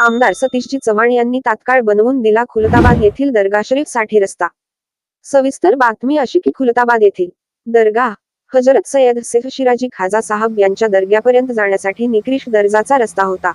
आमदार सतीशजी चव्हाण यांनी तात्काळ बनवून दिला खुलताबाद येथील दर्गा शरीफसाठी रस्ता. सविस्तर बातमी अशी की खुलताबाद येथील दर्गा हजरत सय्यद सेफ शिराजी खाजा साहब यांच्या दर्ग्यापर्यंत जाण्यासाठी निकृष्ट दर्जाचा रस्ता होता.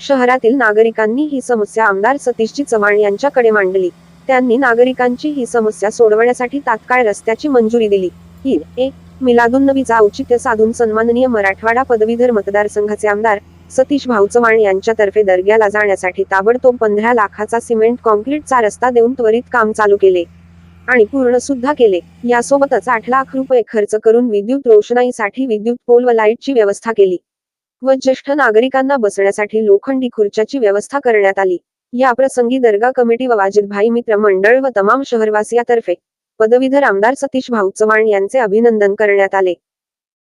शहरातील नागरिकांनी ही समस्या आमदार सतीशजी चव्हाण यांच्याकडे मांडली. त्यांनी नागरिकांची ही समस्या सोडवण्यासाठी तात्काळ रस्त्याची मंजुरी दिली. ही ए. मिलादुन्नबीचा औचित्य साधून सन्माननीय मराठवाडा पदवीधर मतदारसंघाचे आमदार सतीश भाऊचव्हाण यांच्यातर्फे दर्ग्याला जाण्यासाठी ताबडतोब पंधरा लाखाचा सिमेंट कॉन्क्रीटचा रस्ता देऊन त्वरित काम चालू केले. आणि पूर्ण सुद्धा केले. यासोबतच आठ लाख रुपये खर्च करून विद्युत रोषणाईसाठी विद्युत पोल व लाईटची व्यवस्था केली. व ज्येष्ठ नागरिकांना बसण्यासाठी लोखंडी खुर्च्याची व्यवस्था करण्यात आली. या प्रसंगी दर्गा कमिटी व वाजिद भाई मित्र मंडळ व तमाम शहरवासियातर्फे पदवीधर आमदार सतीश भाऊ चव्हाण यांचे अभिनंदन करण्यात आले.